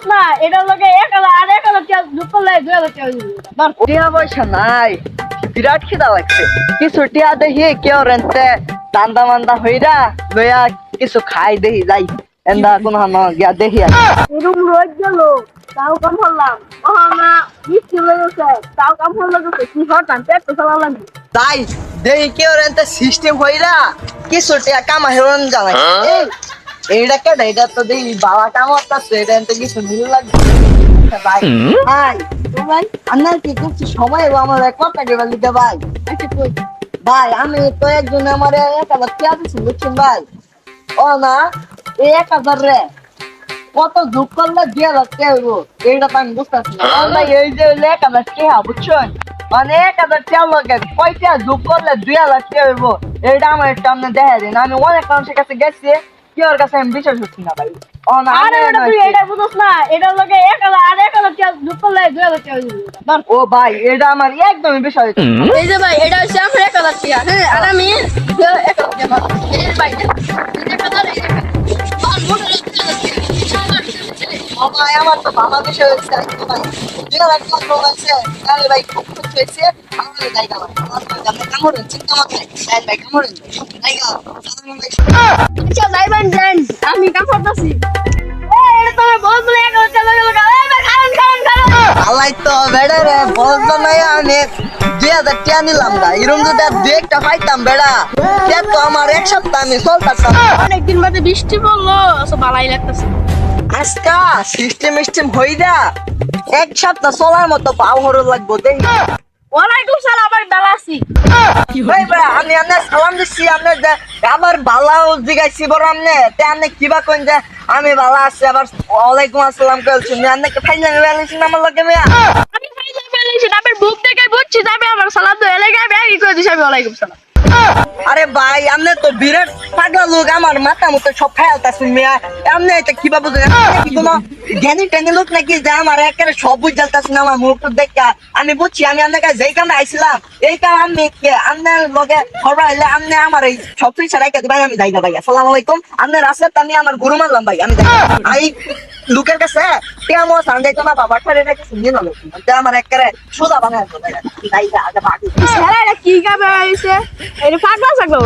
বুঝছ না এটার লগে এক হাজার আর এক হাজার টাকা যোগ করলে দুই হাজার টাকা দিবি ধর। টিয়া পয়সা নাই বিরাট খিদা লাগছে। কিছু টিয়া দেখি কেউ রেন্তে দান্দা মান্দা হইরা লইয়া কিছু খাই দেখি যাই। এন্দা কোন হানো গিয়া দেখি আর। এরকম রোজ গেল তাও কাম করলাম। ও না বৃষ্টি লেগেছে তাও কাম করলে গেছে। কি হতাম পেট তো চালা তাই দেখি কেউ রেন্তে সিস্টেম হইরা কিছু টিয়া কামা হেরন জানাই। এই, এইটা এটা তো দেখি বাবা কামাতাছে এটা এনতে কিছু মিল লাগছে ভাই ভাই তো ভাই আপনার কি কিছু সময় আমার এক কথা দিতে ভাই। আচ্ছা ভাই আমি তো একজন আমার এক হাজার দিচ্ছি বুঝছেন ভাই? ও না এই এক হাজার রে। কত যোগ করলে দুই হাজার টাকা হইব? এইটা তো আমি বুঝতেছি না। ভাই এই যে এক হাজার টাকা বুঝছেন? মানে এক হাজার টাকা লগে কয়টা যোগ করলে দুই হাজার টাকা হইব? এইটা আমার একটু আপনি দেখা দিন। আমি অনেক মানুষের কাছে গেছি কি ওর কাছে আমি বিশ্বাস করছি না ভাই। ও না আরে আমি ওটা তুই নয়। এটা বুঝছ না এটার লগে এক হাজার আর এক হাজার টাকা যোগ করলে দুই ও ভাই এটা আমার একদমই বিষয় হচ্ছে এই যে ভাই এটা হচ্ছে আমার এক হ্যাঁ আর আমি এক হাজার টাকা। ভাই ভাই আমার তো বাবা বিষয় হচ্ছে ভাই। দুই হাজার লোক আছে তাহলে ভাই খুব খুব হয়েছে আমাদের জায়গা ভাই আমার জায়গা কামড়েন চিন্তা মাথায় তাই ভাই কামড়েন জায়গা সাধারণ ভাই আচ্ছা আমি কাম করতেছি। অনেকদিন বাদে বৃষ্টি পড়ল আচ্ছা ভালাই লাগতেছে। আজকা সিস্টেম সিস্টেম হই দা এক সপ্তাহ চলার মতো পাও হরো লাগবো দেখি ওয়ালাইকুম সালাম আবার বেলা ভাই ভাই আমি সালাম আবার বালাও জিগাইছি বড় তে কিবা কোন যে আমি বালা আছি আবার ওয়ালাইকুম আসসালাম কইছি আমি ফাইনাল আমার লগে মিয়া? আমি বুক থেকে বুঝছি যাবে আমার সালাম তো এলাকায় করে দিছি আমি ওয়ালাইকুম সালাম। আরে ভাই, আমনে তো বিরাট পাগলা লোক, আমার মাথা মতো সব খায়ালতাছেন মিয়া আমনে এটা কি কোনো জ্ঞানী ট্যানি লোক নাকি যে আমার একেবারে সব বুঝালতাছেন আমার মুখ দেখা? আমি বুঝছি, আমি আপনার কাছে যেই কামে আইছিলাম এই কারণে আপনার লগে খবর আইলে আপনি আমার এই সব কিছু রাইকা ভাই আমি যাই না ভাই আসসালাম আলাইকুম। আপনার রাস্তাতে আমি আমার গুরু মানলাম ভাই আমি এই লোকের কাছে কেমন সান্ডে তো না বাবা ঠারে নাকি শুনিয়ে না আমার একেবারে সোজা বানায় যাই না, আগে বাকি কি গাবে আইছে এটা পাগলা ছাগল।